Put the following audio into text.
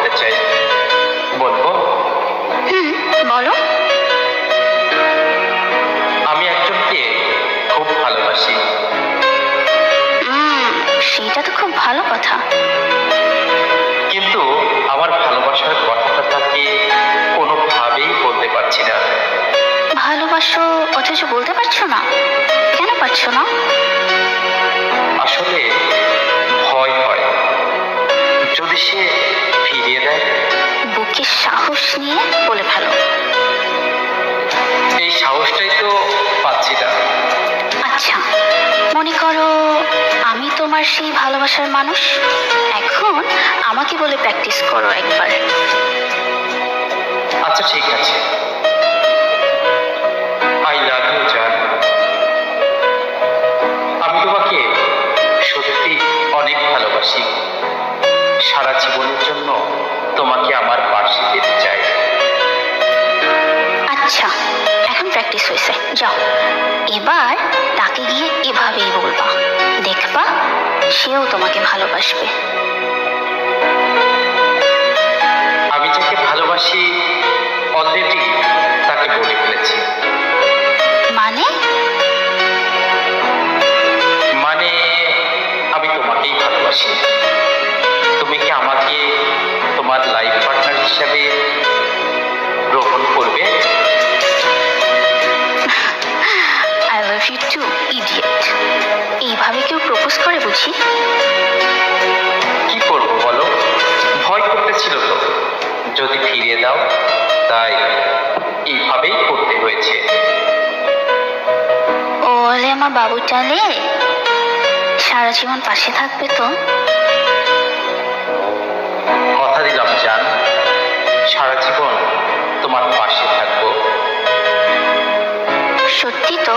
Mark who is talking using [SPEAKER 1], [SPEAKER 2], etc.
[SPEAKER 1] বলতে চাই। বলব?
[SPEAKER 2] বলো।
[SPEAKER 1] আমি একজনকে খুব ভালোবাসি।
[SPEAKER 2] সেটা তো খুব ভালো কথা।
[SPEAKER 1] কিন্তু আমার ভালোবাসার কথাটা তাকে কোনোভাবেই বলতে পারছি না।
[SPEAKER 2] ভালোবাসো অথচ বলতে পারছ না? কেন পারছ না?
[SPEAKER 1] আসলে ভয় হয়। যদি সে ফিরিয়ে দেয়।
[SPEAKER 2] বুকে সাহস নিয়ে বলে ফেলো।
[SPEAKER 1] এই সাহসটাই তো পাচ্ছি না।
[SPEAKER 2] আচ্ছা মনে করো আমি তোমার সেই ভালোবাসার মানুষ? এখন আমাকে বলে প্র্যাকটিস করো একবার।
[SPEAKER 1] আচ্ছা ঠিক আছে। আই লাভ ইউ জান আমি তোমাকে সত্যি অনেক ভালোবাসি। সারা জীবনের জন্য তোমাকে আমার পাশে পেতে চাই।
[SPEAKER 2] আচ্ছা এখন প্র্যাকটিস হয়েছে। যাও। এবার তাকে গিয়ে এভাবেই বলবা। দেখবা সেও তোমাকে ভালোবাসবে।
[SPEAKER 1] আমি যাকে ভালোবাসি অলরেডি তাকে বলে ফেলেছি।
[SPEAKER 2] মানে?
[SPEAKER 1] মানে আমি তোমাকেই ভালোবাসি। তুমি কি আমাকে তোমার লাইফ পার্টনার হিসাবে গ্রহণ করবে?
[SPEAKER 2] I love you too idiot এইভাবে কেউ প্রপোজ করে বুঝি?
[SPEAKER 1] কি করব বলো? ভয় করতেছিল তো। যদি ফিরিয়ে দাও তাই এইভাবেই করতে হয়েছে।
[SPEAKER 2] ওলে আমার বাবুটালে সারা জীবন পাশে থাকবে তো?
[SPEAKER 1] কথা দিলাম জান। সারা জীবন তোমার পাশে থাকব।
[SPEAKER 2] সত্যি তো?